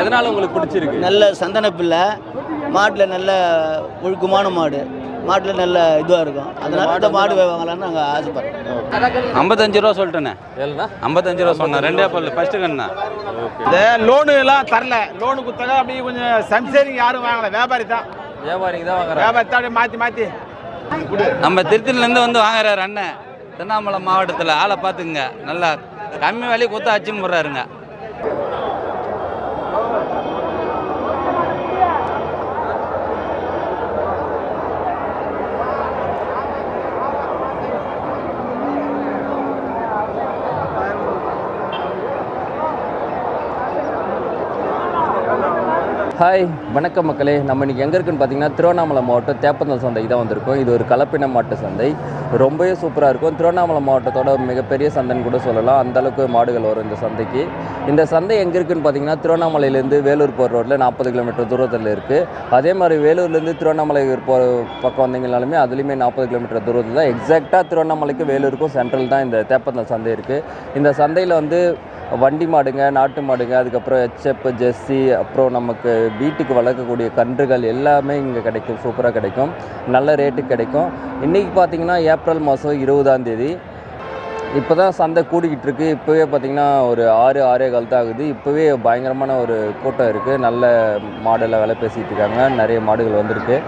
எதனால உங்களுக்கு பிடிச்சிருக்கு? நல்ல சந்தன பிள்ளை. மாட்டில் நல்ல ஒழுக்கமான மாடு. மாட்டில் நல்ல இதுவாக இருக்கும். அதனால இந்த மாடு வாங்கலாம்னு நாங்கள் ஆசைப்படுறோம். ஐம்பத்தஞ்சு ரூபா சொல்லிட்டேனே. ஏழுண்ணா ஐம்பத்தஞ்சு ரூபா சொன்னேன் ரெண்டே பல்லு. ஃபர்ஸ்ட் கண்ணா. இந்த லோனு எல்லாம் தரல. லோனு கொடுத்தாங்க அப்படியே கொஞ்சம் சம்சேரிங்க யாரும் வாங்கல. வியாபாரி தான். வியாபாரிங்க தான் வாங்குறாங்க. வியாபாரி தான் அப்படியே மாற்றி மாற்றி நம்ம திருத்திலேருந்து வந்து வாங்குறாரு அண்ணன். திருவண்ணாமலை மாவட்டத்தில் ஆளை பார்த்துக்குங்க. நல்லா கம்மி விலையை கொடுத்து அச்சுன்னு போடுறாருங்க. ஹாய் வணக்கம் மக்களே. நம்ம இன்றைக்கி எங்கே இருக்குன்னு பார்த்தீங்கன்னா திருவண்ணாமலை மாவட்டம் தேப்பந்தல் சந்தை தான் வந்திருக்கோம். இது ஒரு கலப்பின மாட்டு சந்தை. ரொம்பவே சூப்பராக இருக்கும். திருவண்ணாமலை மாவட்டத்தோட மிகப்பெரிய சந்தைன்னு கூட சொல்லலாம். அந்த அளவுக்கு மாடுகள் வரும் இந்த சந்தைக்கு. இந்த சந்தை எங்கே இருக்குன்னு பார்த்தீங்கன்னா திருவண்ணாமலையிலேருந்து வேலூர் போகிற ரோட்டில் நாற்பது கிலோமீட்டர் தூரத்தில் இருக்குது அதே மாதிரி வேலூர்லேருந்து திருவண்ணாமலை போகிற பக்கம் வந்தீங்கனாலுமே அதுலேயுமே நாற்பது கிலோமீட்டர் தூரத்தில் தான். எக்ஸாக்டாக திருவண்ணாமலைக்கு வேலூருக்கும் சென்ட்ரல் தான் இந்த தேப்பந்தல் சந்தை இருக்குது இந்த சந்தையில் வந்து வண்டி மாடுங்க நாட்டு மாடுங்க அதுக்கப்புறம் எச்எப் ஜெர்சி அப்புறம் நமக்கு வீட்டுக்கு வளர்க்கக்கூடிய கன்றுகள் எல்லாமே இங்கே கிடைக்கும் சூப்பராக கிடைக்கும். நல்ல ரேட்டுக்கு கிடைக்கும். இன்றைக்கி பார்த்தீங்கன்னா ஏப்ரல் மாதம் இருபதாம் தேதி. இப்போ தான் சந்தை கூடிக்கிட்டு இருக்குது இப்போவே பார்த்திங்கன்னா ஒரு ஆறு ஆறே கால் தான் ஆகுது. இப்போவே பயங்கரமான ஒரு கூட்டம் இருக்குது நல்ல மாடெல்லாம் விலை பேசிகிட்டு இருக்காங்க. நிறைய மாடுகள் வந்திருக்கு.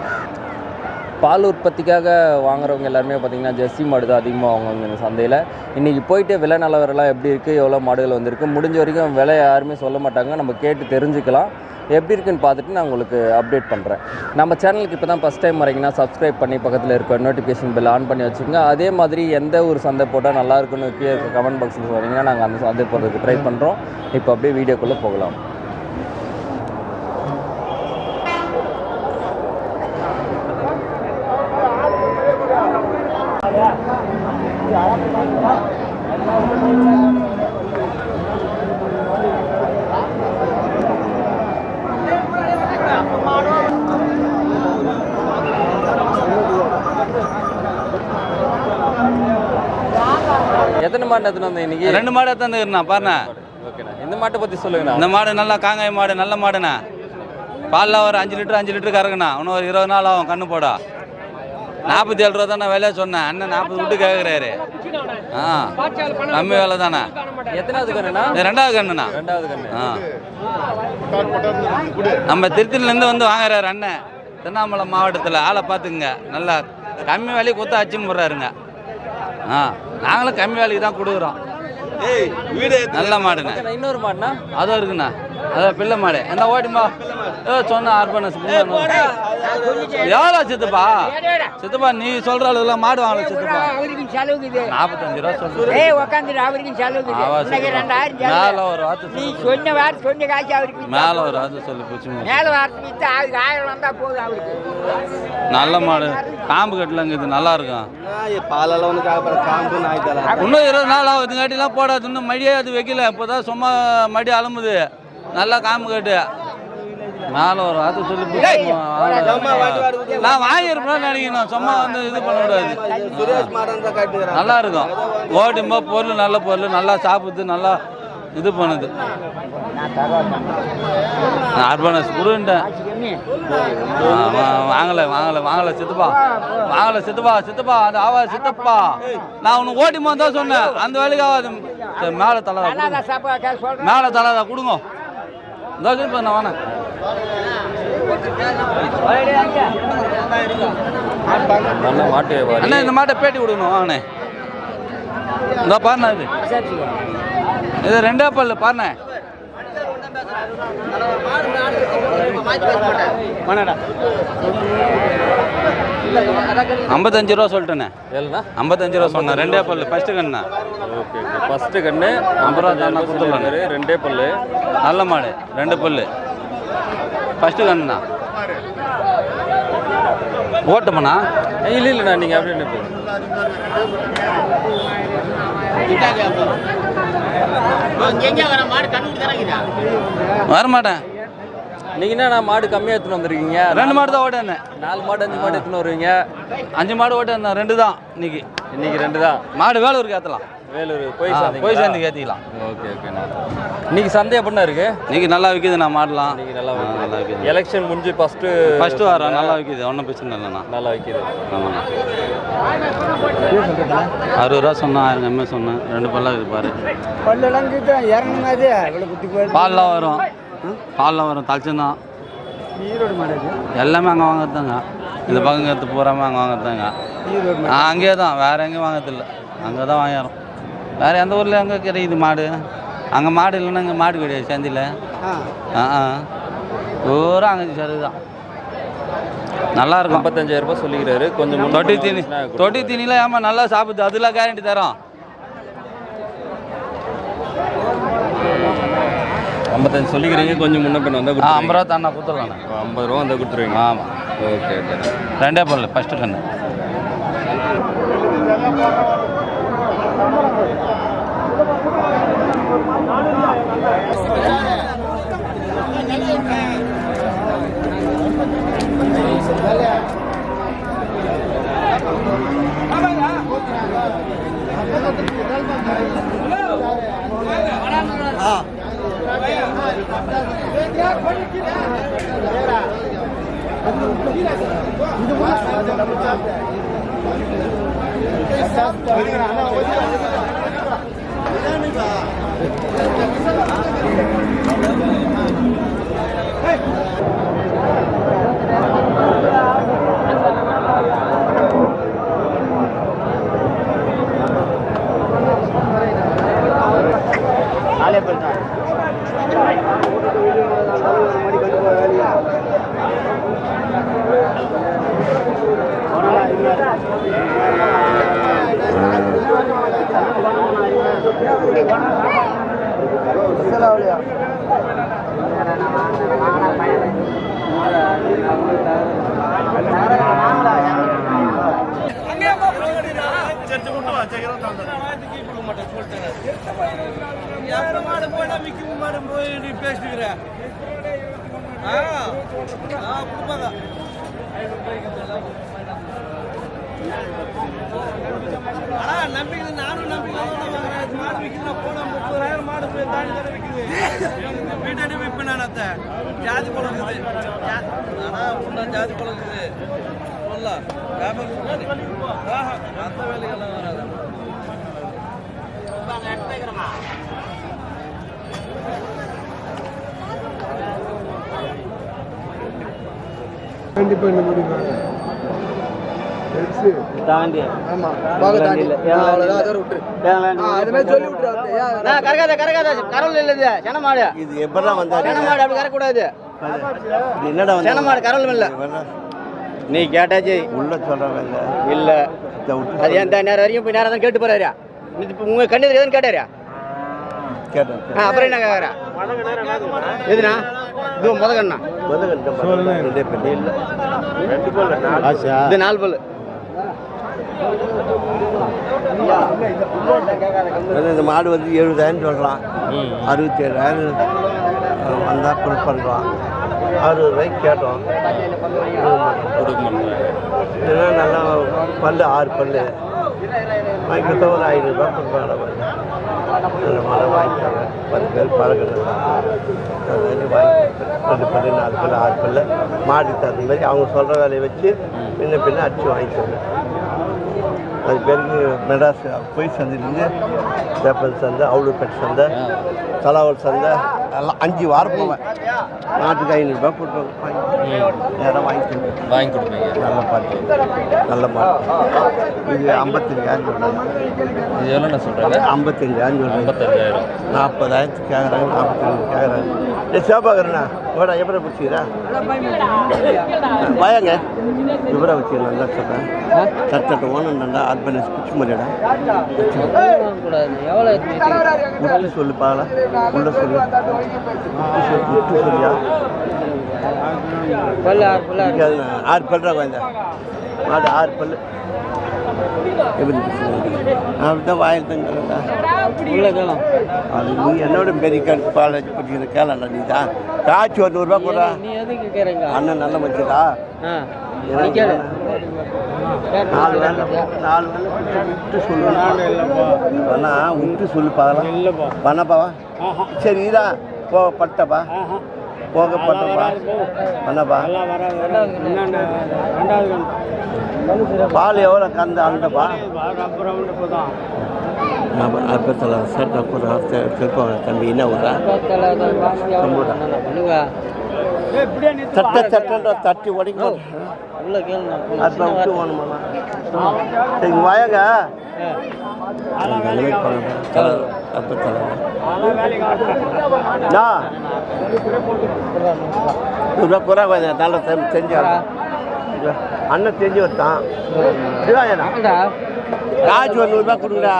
பால் உற்பத்திக்காக வாங்குறவங்க எல்லாருமே பார்த்தீங்கன்னா ஜெர்சி மாடு தான் அதிகமாக வாங்குவாங்க இந்த சந்தையில். இன்றைக்கி போயிட்டு விலை நிலவரம்லாம் எப்படி இருக்குது எவ்வளோ மாடுகள் வந்திருக்கு முடிஞ்ச வரைக்கும் விலை யாருமே சொல்ல மாட்டாங்க. நம்ம கேட்டு தெரிஞ்சுக்கலாம். எப்படி இருக்குன்னு பார்த்துட்டு நான் உங்களுக்கு அப்டேட் பண்ணுறேன் நம்ம சேனலுக்கு இப்போ தான் ஃபஸ்ட் டைம் வரீங்கன்னா சப்ஸ்கிரைப் பண்ணி பக்கத்தில் இருக்க நோட்டிஃபிகேஷன் பெல் ஆன் பண்ணி வச்சுக்கோங்க. அதே மாதிரி எந்த ஒரு சந்தை போட்டால் நல்லா இருக்குன்னு கீழே கமெண்ட் பாக்ஸில் சொன்னீங்கன்னா நாங்கள் அந்த சந்தை போகிறதுக்கு ட்ரை பண்ணுறோம் இப்போ அப்படியே வீடியோக்குள்ளே போகலாம் எத்தனை மாடு எடுத்துன்னு வந்தேன் இன்னைக்கு? ரெண்டு மாடு தந்துக்கிறேண்ணா பாருண்ணா. ஓகேண்ணா. இந்த மாட்டை பற்றி சொல்லுங்கண்ணா. இந்த மாடு நல்லா காங்காய் மாடு நல்ல மாடுண்ணா. பாலில் ஒரு அஞ்சு லிட்டர் அஞ்சு லிட்டர் கறக்குண்ணா. இன்னும் ஒரு இருபது நாள் ஆகும் கண்ணு போட. நாற்பத்தி ஏழு ரூபா தான் விலையை சொன்னேன். அண்ணன் நாற்பது விட்டு கேட்குறாரு ஆ கம்மி விலை தானே. எத்தனாவது கண்ணுண்ணா? ரெண்டாவது கண்ணுண்ணா. ரெண்டாவது கண்ணு. ஆ. நம்ம திருத்திலேருந்து வந்து வாங்குறாரு அண்ணன். திருவண்ணாமலை மாவட்டத்தில். ஆளை பார்த்துக்குங்க. நல்லா கம்மி விலையை கொடுத்து அச்சுன்னு போடுறாருங்க. ஆ. நாங்களும் கம்மி விலைக்கு தான் கொடுக்குறோம். நல்ல மாடுண்ணே. இன்னொரு மாடுண்ணா? அதுவும் இருக்குண்ணா. அதான் பிள்ளை மாடு. என்ன ஓட்டிமா ஏ சொன்ன அர்பனஸ் எவ்வளோ சித்துப்பா? சித்துப்பா நீ சொல்ற அளவுல மாடு வாங்கல சித்துப்பா. நாற்பத்தஞ்சு ரூபா சொல்றேன் மேல ஒரு வார்த்தை நீ சொல்லு. சொன்ன வார்த்தை சொன்ன காசு அவருக்கு வித்தா மேல போதும். ஒரு வார்த்தை சொல்லி போச்சு மேல வார்த்தை வித்தா அவருக்கு ஆயிரம் வந்தா போதும் அவருக்கு. நல்ல மாடு. காம்பு கட்டலங்க இது நல்லா இருக்கும். பாலெல்லாம் ஒன்று காப்பற காம்பு நாய் தலை இன்னும் இருபது நாள் ஆகுதுங்காட்டிலாம் போடாது இன்னும் மடியே அது வைக்கல. இப்போதான் சும்மா மடி அலம்புது. நல்லா காம்பு கட்டு. மேல ஒரு வார்த்தை சொல்லி. நான் வாங்கியிருப்பேன் நினைக்கணும். சும்மா வந்து இது தான் காட்டுகிறான் நல்லா இருக்கும். ஓட்டும்போ பொருள் நல்ல பொருள் நல்லா சாப்பிடுது நல்லா இது பண்ணுது. நான் அர்பனஸ் கொடுன்ட்டேன். வாங்கலை வாங்கலை வாங்கலை சித்தப்பா. வாங்கலை சித்தப்பா சித்தப்பா அது ஆவா சித்தப்பா. நான் உனக்கு ஓட்டிமா தான் சொன்னேன். அந்த வேலைக்கு ஆகாது. மேலே தலை மேலே தலை கொடுங்க. நல்ல மாட்டு வியாபாரி. அண்ணா இந்த மாட்டை பேட்டி கொடுக்கணும் வாங்கண்ணே இந்த பாருண்ணா இது. இது ரெண்டே பல்லு பாருண்ணே. ஐம்பத்தஞ்சு ரூபா சொல்லிட்டேண்ணே ஐம்பத்தஞ்சு ரூபா சொன்னேன். ரெண்டே பல்லு. ஃபஸ்ட்டு கண்ணா. Okay okay. ஃபஸ்ட்டு கண்ணு ஐம்பது ரூபா தானே. ரெண்டே பல்லு. நல்ல மாடு. ரெண்டு பல்லு. ஃபஸ்ட்டு கண்ணுண்ணா ஓட்டுமண்ணா? இல்லை இல்லைண்ணா நீங்கள் அப்படியே நிற்பு வரமாட்டேன். நீங்கள் என்ன மாடு கம்மியாக எடுத்துன்னு வந்திருக்கீங்க? ரெண்டு மாடு தான் ஓட்டேன் நாலு மாடு அஞ்சு மாடு எடுத்துன்னு வருவீங்க? அஞ்சு மாடு ஓட்டேன் ரெண்டு தான் இன்னைக்கு. இன்னைக்கு ரெண்டு தான்? மாடு வேலூருக்கு ஏற்றலாம் வேலூர் போய்? போய் சேர்ந்து ஏற்றிக்கலாம் ஓகே ஓகேண்ணா இன்னைக்கு சந்தை எப்படிண்ணா இருக்கு? இன்னைக்கு நல்லா விற்கிது நான் மாடலாம். இன்னைக்கு நல்லா நல்லா விற்கிது எலெக்ஷன் முடிஞ்சு ஃபஸ்ட்டு ஃபஸ்ட்டு வாரம் நல்லா விற்கிது ஒன்றும் பிரச்சனை இல்லைண்ணா. நல்லா விற்கிது ஆமாண்ணா. அறுபது ரூபா சொன்னேன் ஆயிரம் கம்மியாக சொன்னேன். ரெண்டு பல்லா இது பாரு. குத்தி போய் பால்லாம் வரும். பால்லாம் வரும் தலைச்சந்தான் ஈரோடு மாடு எல்லாமே அங்கே வாங்குறதாங்க இந்த பக்கம் எடுத்து பூராமே அங்கே வாங்குறதாங்க ஈரோடு அங்கேயே தான் வேறு எங்கேயும் வாங்குறதில்ல. அங்கே தான் வாங்கிடுறோம் வேறு எந்த ஊரில் எங்கே கிடைக்குது மாடு? அங்கே மாடு இல்லைன்னா இங்கே மாடு கிடையாது சந்தியில். ஆ. ஆ பூரா அங்கே சரி தான் நல்லா இருக்கும். ஐம்பத்தஞ்சாயிரம் ரூபாய் சொல்லிக்கிறாரு. கொஞ்சம் தொட்டி தீனி. தொட்டி தீனிலாம் ஏமா நல்லா சாப்பிடுது? அதெல்லாம் கேரண்டி தரோம். ஐம்பத்தஞ்சு சொல்லிக்கிறீங்க கொஞ்சம் முன்ன பின்ன வந்தால் ஆ ஐம்பது ரூபா தானே கொடுத்துடலாண்ணே ஐம்பது ரூபா வந்தால் கொடுத்துருவீங்க. ஆமாம் ஓகே ஓகே. ரெண்டே பல்லு ஃபஸ்ட்டு கண்ணு. చెట్టుకుంటూ అచ్చగిరం ఇప్పుడు మట్ట చూడతాను நாலே பேர் தான் ஜாதி பழகுது ஆனால் ஜாதி பழகுது சொல்லலாம் அந்த வேலைகள்லாம் வராது. தாண்டி ஆமா பாக தாண்டி. அவ்வளவுதான் அதோட விட்டுரு. அது மாதிரி சொல்லி விட்டுரு கரகாத கரகாத கரல் இல்லது சென மாடு இது எப்பதான் வந்தாரு? சென மாடு அப்படி கறக்கூடாது இது என்னடா சென வந்தாரு? மாடு கரல் இல்ல. இவன் நீ கேட்டாச்சு. உள்ள சொல்றவன் இல்ல. இல்ல. இதை அது எந்த நேரம் வரைக்கும் போய் நேரம் தான் கேட்டு போறாரு இது இப்ப உங்க கண்ணு எதுன்னு கேட்டாரு கேட்டேன். அப்புறம் என்ன கேக்குறா? எதுனா? இது முத கண்ணா ரெண்டே பெரிய இல்ல ஆச்சா? இது நாலு பல்லு. இந்த மாடு வந்து எழுபதாயிரம் சொல்றான். அறுபத்தி ஏழாயிரம் வந்தா கொடுப்பான் அறுபது ரூபாய்க்கு கேட்டோம். நல்லா பல்லு ஆறு பல்லு. வாங்கி கொடுத்தா ஒரு ஐநூறுரூவா கொடுப்பாங்க. அந்த மாடை வாங்கிட்டாங்க பத்து பேர் பழகிறது வாங்கி ரெண்டு பல்லு நாலு பல்லு ஆறு பிள்ளை மாடி தகுந்த மாதிரி அவங்க சொல்கிற வேலையை வச்சு பின்ன பின்ன அடிச்சு வாங்கிக்கோங்க அது பேருக்கு மெட்ராஸ் பொய் சந்தையிலேருந்து பேப்பர் சந்தை அவுளுப்பேட் சந்தை தலாவல் சந்தை எல்லாம் அஞ்சு வாரம் போவேன். நாட்டுக்கு ஐநூறுரூபா போட்டு வாங்கி. நேரம் வாங்கிக்கோங்க வாங்கி கொடுப்பீங்க. நல்ல பாட்டு. நல்ல மாட்டு இது ஐம்பத்தஞ்சாயிரம் சொல்கிறாங்க இது எவ்வளோண்ணா சொல்கிறாங்க ஐம்பத்தஞ்சாயிரம் சொல்கிறாங்க ஐம்பத்தஞ்சாயிரம். நாற்பதாயிரத்துக்கு கேட்குறாங்க நாற்பத்தஞ்சு கேட்குறாங்க ஏ சேப்பாக்கிறண்ணா ஓடா எப்படா பிடிச்சிக்கிறா வாயாங்க. எப்படா வச்சு நல்லா சொல்கிறேன் சட்டத்தை ஓனண்டா அர்பனைஸ் பிடிச்சி மாதிரிடா முட்டு சொல்லு பாகல உள்ள சொல்லு. முட்டு சொல்லியா இருக்காதுண்ணா. ஆறு. பல்றா குழந்த மாடு ஆறு பல்லு. எப்படி அப்படிதான் வாயில் தங்கடா அது நீ என்னோட பெரிய வச்சு குடிக்கிற கேளண்டா நீ தான் காய்ச்சி ஒரு நூறுரூவா போடுறா அண்ணன் நல்ல மனுஷடா நாலு வேலை நாலு வேலை விட்டு சொல்லு. அண்ணா விட்டு சொல்லு பார்க்கலாம். இல்லைப்பா. பண்ணப்பாவா சரி இதா போ பட்டப்பா. போக பட்டப்பா. பண்ணப்பா பால் எவ்வளோ கறந்து அண்டப்பா அப்பத்தில் சட்டை கூட திருப்பம் தம்பி. என்ன ஊரா சட்டை சட்டன்ற தட்டி உடைக்கும் அதில் விட்டு வேணுமாண்ணா சரி இங்க வாயங்க. நல்ல செஞ்சாங்க அண்ணன் வச்சான் சிவாயனா காசு ஒரு நூறுரூவா கொடுங்கடா.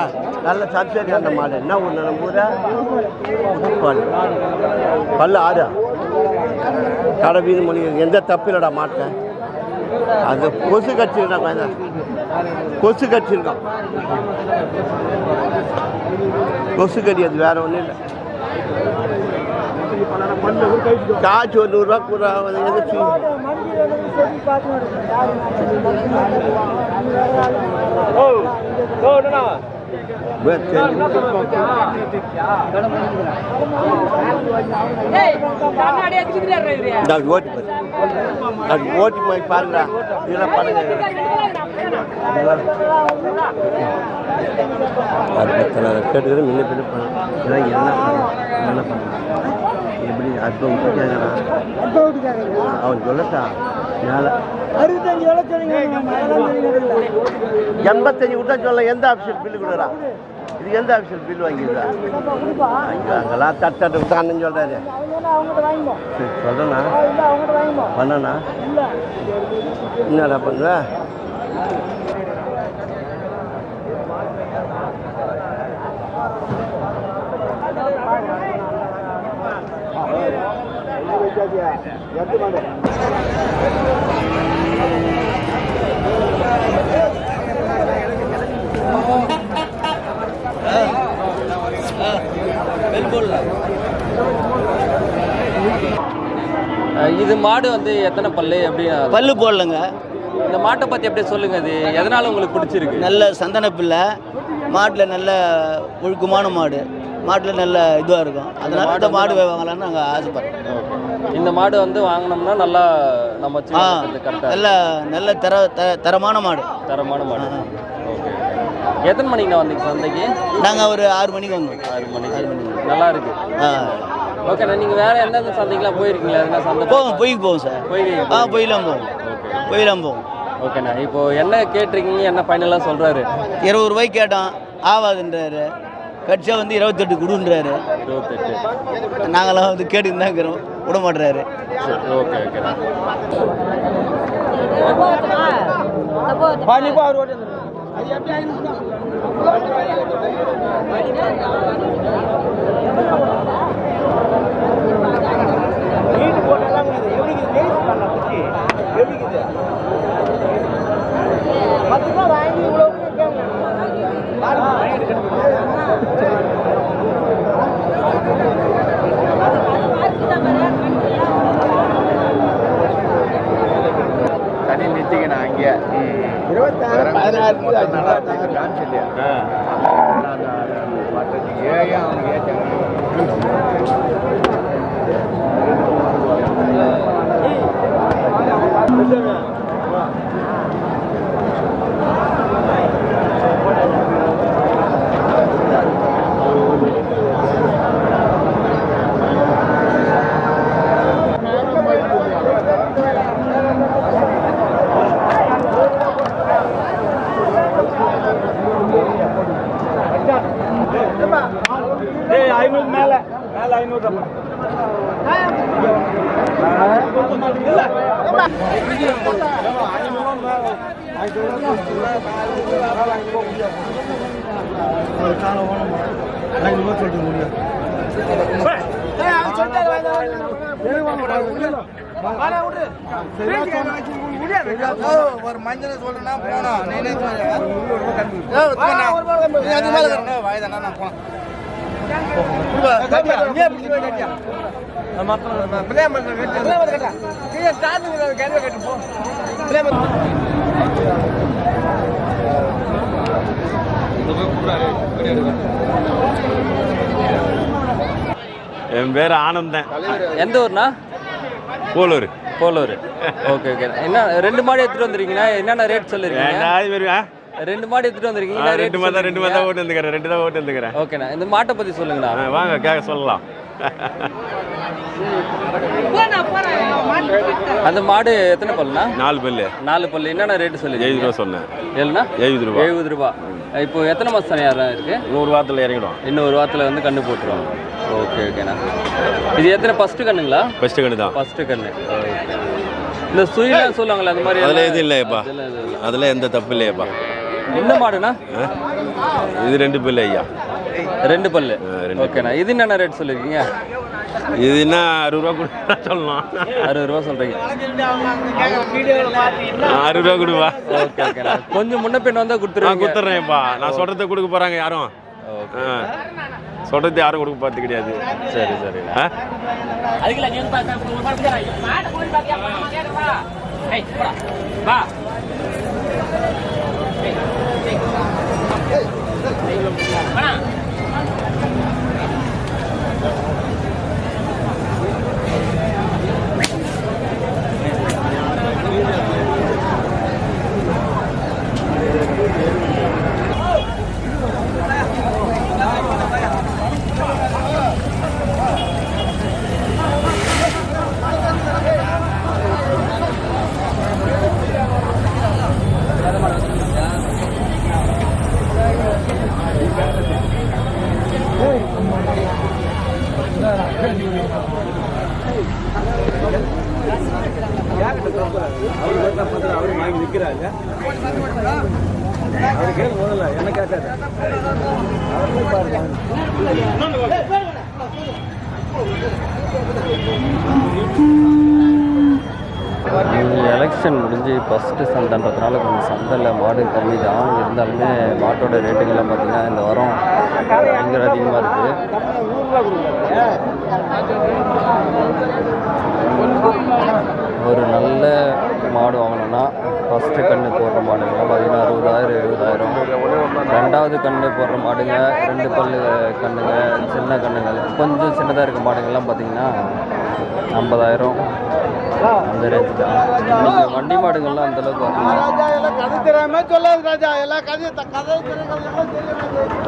நல்ல சப்சிடி அந்த மாடு. என்ன ஒன்று நம்ம ஊரா புதுப்பாடு பல்லு ஆறு கடை வீது மணி எந்த தப்பு இல்லைடா மாட்டேன்? அது கொசு கட்சிருக்கா கொஞ்சம் கொசு கட்சிருக்கான் கொசு கடி அது வேற ஒன்றும் இல்லை. காசு ஒரு நூறுரூவா கூட எதிர்த்து ஓட்டி பாரு ஓட்டி போய் பாருங்கடா இதெல்லாம் பண்ணுங்க கேட்டுக்கிற முன்ன பின்ன பண்ணு. இதெல்லாம் என்ன பண்ணணும்? என்ன பண்ணணும்? எப்படி அப்போ விட்டு கேட்கறான் அவன் சொல்லட்டா மேலே அறுபத்தஞ்சு எவ்வளோ சொன்னீங்க எண்பத்தஞ்சு விட்டா சொல்ல எந்த ஆஃபீஸில் பில்லு கொடுக்குறா இது எந்த ஆஃபீஸில் பில் வாங்கியிருக்கா அங்கே அங்கெல்லாம் தட்டு சொல்கிறாரு சொல்கிறேண்ணா பண்ணண்ணா. என்னடா பண்ணுற அஹ் இது மாடு வந்து எத்தனை பல்லு எப்படி பல்லு போடலங்க. இந்த மாட்டை பற்றி அப்படியே சொல்லுங்க இது எதனால உங்களுக்கு பிடிச்சிருக்கு? நல்ல சந்தன பிள்ளை. மாட்டில் நல்ல ஒழுக்கமான மாடு. மாட்டில் நல்ல இதுவாக இருக்கும். அதனால இந்த மாடு வாங்கலாம்னு நாங்கள் ஆசைப்படுறோம். இந்த மாடு வந்து வாங்கினோம்னா நல்லா நம்ம கரெக்டாக நல்ல நல்ல தர த- தரமான மாடு. தரமான மாடு. ஓகே. எத்தனை மணிக்கு வந்தீங்க சந்தைக்கு? நாங்கள் ஒரு ஆறு மணிக்கு வாங்குவோம் ஆறு மணிக்கு. நல்லா இருக்கு. ஆ. ஓகேண்ணா நீங்கள் வேற எந்தெந்த சந்தைக்கெலாம் போயிருக்கீங்களா? எதுனா சந்தை போவோம் பொய்க்கு போவோம் சார். போயிருக்கீங்க ஆ பொய்லாம் போவோம். பொய்லாம் போவோம். ஓகேண்ணா இப்போ என்ன கேட்டிருக்கீங்க? என்ன ஃபைனலாக சொல்கிறாரு இருபது ரூபாய்க்கு கேட்டோம் ஆவாதுன்றாரு. கட்சியா வந்து இருபத்தெட்டு கொடுன்றாரு. இருபத்தெட்டு. நாங்களாம் வந்து கேட்டுன்னு தான் இருக்கிறோம். விட மாட்டுறாரு சரி ஓகே ஓகேண்ணா பத்து ரூபா வாங்கி இவ்வளோ கேட்க தனி நிறுத்திக்கணும் அங்கே இருபத்தாறு பதினாறு காமிச்சில்லையா ஏன் அவங்க ஏற்றாங்க ஏய் ஐநூறு மேலே மேலே ஐநூறு ஒரு மஞ்சள் சொல்லுனா போனோம் நீனே வாய் தானே நான் போனேன் என் பேர் ஆனந்தன் எந்த ஊர்னா போலூர். போலூர். Okay okay. என்ன ரெண்டு மாடு எடுத்துட்டு வந்திருக்கீங்கன்னா என்னென்ன ரேட் சொல்லிருக்கீங்க? மாதிரி? ரெண்டு மாடு எடுத்துட்டு வந்திருக்கீங்க ரெண்டு மாதம் ரெண்டு மாதம் ஓட்டு வந்துக்கிறேன் ரெண்டு தான் ஓட்டு வந்துக்கிறேன். ஓகேண்ணா. இந்த மாட்டை பத்தி சொல்லுங்கண்ணா. வாங்க கேட்க சொல்லலாம். அந்த மாடு எத்தனை பல்லுண்ணா? நாலு பல்லு. நாலு பல்லு. என்னென்ன ரேட்டு எழுபது சொல்லிருக்கீங்க ரூபா சொன்னேன். ஏழுண்ணா எழுபது ரூபா. எழுபது ரூபா. இப்போ எத்தனை மாதம் தனியாக இருக்கு? நூறு வாரத்தில் இறங்கிடும். இன்னும் ஒரு வாரத்தில் வந்து கண்ணு போட்டுருவாங்க ஓகே ஓகேண்ணா. இது எத்தனை ஃபஸ்ட்டு கண்ணுங்களா? ஃபஸ்ட்டு கண்டு தான். ஃபஸ்ட்டு கண்ணு. இந்த சுயிலாம் சொல்லுவாங்கல்ல அந்த மாதிரி அதில் எதுவும் இல்லையப்பா. அதில் எந்த தப்பு இல்லையப்பா. என்ன மாடுண்ணா? இது ரெண்டு பல்லு ஐயா. ரெண்டு பல்லு. ஓகேண்ணா. இது என்னென்ன ரேட் சொல்லியிருக்கீங்க இது என்ன அறுபது ரூபா கொடு சொல்லலாம் அறுபது ரூபா சொல்கிறீங்க அறுபது ரூபா கொடுப்பா. ஓகே ஓகேண்ணா கொஞ்சம் முன்ன பின்ன வந்தால் நான் கொடுத்துருவீங்க கொடுத்துட்றேன்ப்பா நான் சொல்கிறத கொடுக்க போகிறாங்க யாரும். சொல்கிறது யாரும் கொடுக்க பார்த்து கிடையாது. சரி சரிண்ணா ஆ? எலெக்ஷன் முடிஞ்சு ஃபஸ்ட்டு சந்தைன்றதுனால கொஞ்சம் சந்தையில் மாடு கம்மி தான். இருந்தாலுமே மாட்டோட ரேட்டுங்கெல்லாம் பார்த்தீங்கன்னா இந்த வாரம் பயங்கர அதிகமாக இருக்குது ஒரு நல்ல மாடு வாங்கணும்னா ஃபஸ்ட்டு கன்று போடுற மாடுங்கெல்லாம் பார்த்தீங்கன்னா அறுபதாயிரம் எழுபதாயிரம். ரெண்டாவது கன்று போடுற மாடுங்க ரெண்டு பல் கண்ணுங்க சின்ன கண்ணுங்கள் கொஞ்சம் சின்னதாக இருக்க மாடுங்கள்லாம் பார்த்தீங்கன்னா ஐம்பதாயிரம். அந்த ரேஞ்சு தான் இன்னைக்கு வண்டி மாடுகள்லாம் அந்த அளவுக்கு வரல எல்லாம் கதை தெரியாம சொல்லாது ராஜா எல்லா கதையும் கதை தெரியும்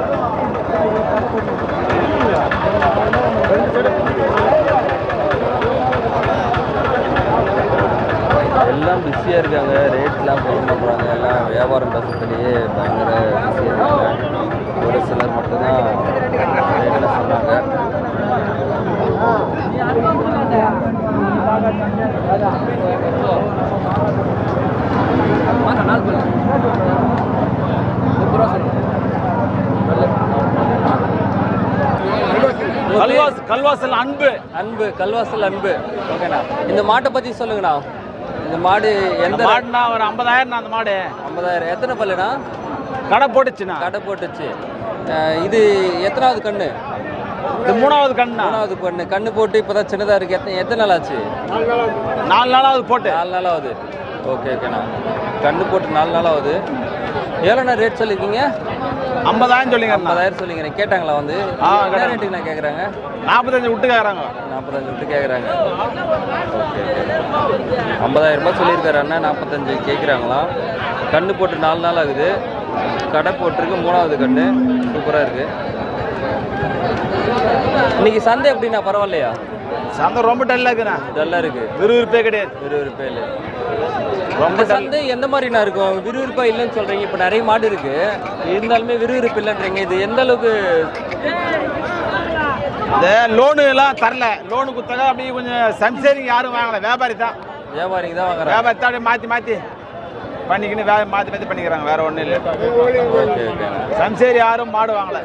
எல்லாம் பிஸியாக இருக்காங்க ரேட்லாம் போட மாட்டுறாங்க எல்லாம் வியாபாரம் பேசுறதுலேயே பயங்கர பிஸியாக இருக்காங்க. ஒரு சிலர் மட்டும்தான் ரேட்டில் சொன்னாங்க கல்வாஸ் கல்வாசல் அன்பு. அன்பு கல்வாசல் அன்பு. ஓகேண்ணா. இந்த மாட்டை பற்றி சொல்லுங்கண்ணா. இந்த மாடு எந்த மாடுனா ஒரு ஐம்பதாயிரம் அந்த மாடு. ஐம்பதாயிரம். எத்தனை பல்லுண்ணா? கடை போட்டுச்சுண்ணா. கடை போட்டுச்சு. இது எத்தனாவது கண்ணு? இது மூணாவது கண்ணா? மூணாவது கண்ணு. கண்ணு போட்டு இப்போ தான் சின்னதாக இருக்குது எத்தனை எத்தனை நாள் ஆச்சு நாலு நாளாவது போட்டு. நாலு நாள் ஆகுது ஓகே ஓகேண்ணா கண்ணு போட்டு நாலு நாள் ஆகுது எவ்வளோண்ணா ரேட் சொல்லியிருக்கீங்க? ஐம்பதாயிரம் சொல்லிங்க ஐம்பதாயிரம் சொல்லிக்கிறேன் கேட்டாங்களா வந்து? என்ன. ரேட்டுக்கு நான் கேட்குறாங்க நாற்பத்தஞ்சு விட்டு கேட்குறாங்க நாற்பத்தஞ்சு விட்டு கேட்குறாங்க ஓகே ஐம்பதாயிரம் ரூபாய் சொல்லியிருக்காரு அண்ணா. நாற்பத்தஞ்சு கேட்குறாங்களாம் கண்ணு போட்டு நாலு நாள் ஆகுது. கடை போட்டிருக்கு. மூணாவது கண்ணு. சூப்பராக இருக்குது இன்னைக்கு சந்தை எப்படிண்ணா? பரவாயில்லையா? சந்தை ரொம்ப டல்லா இருக்குண்ணா. டல்லாக இருக்குது விறுவிறுப்பே கிடையாது. விறுவிறுப்பே இல்லை. ரொம்ப சந்தை எந்த மாதிரிண்ணா இருக்கும்? விறுவிறுப்பா இல்லைன்னு சொல்றீங்க. இப்போ நிறைய மாடு இருக்கு. இருந்தாலுமே விறுவிறுப்பு இல்லைன்றீங்க. இது எந்த அளவுக்கு? இந்த லோனு எல்லாம் தரல. லோனு குத்தக அப்படியே கொஞ்சம் சம்சேரிங் யாரும் வாங்கல. வியாபாரி தான். வியாபாரிங்க தான் வாங்குறாங்க. வியாபாரி தான் அப்படியே மாற்றி மாற்றி பண்ணிக்கின்னு வே மாற்றி மாற்றி பண்ணிக்கிறாங்க. வேற ஒன்றும் இல்லை. சம்சேரி யாரும் மாடு வாங்கல.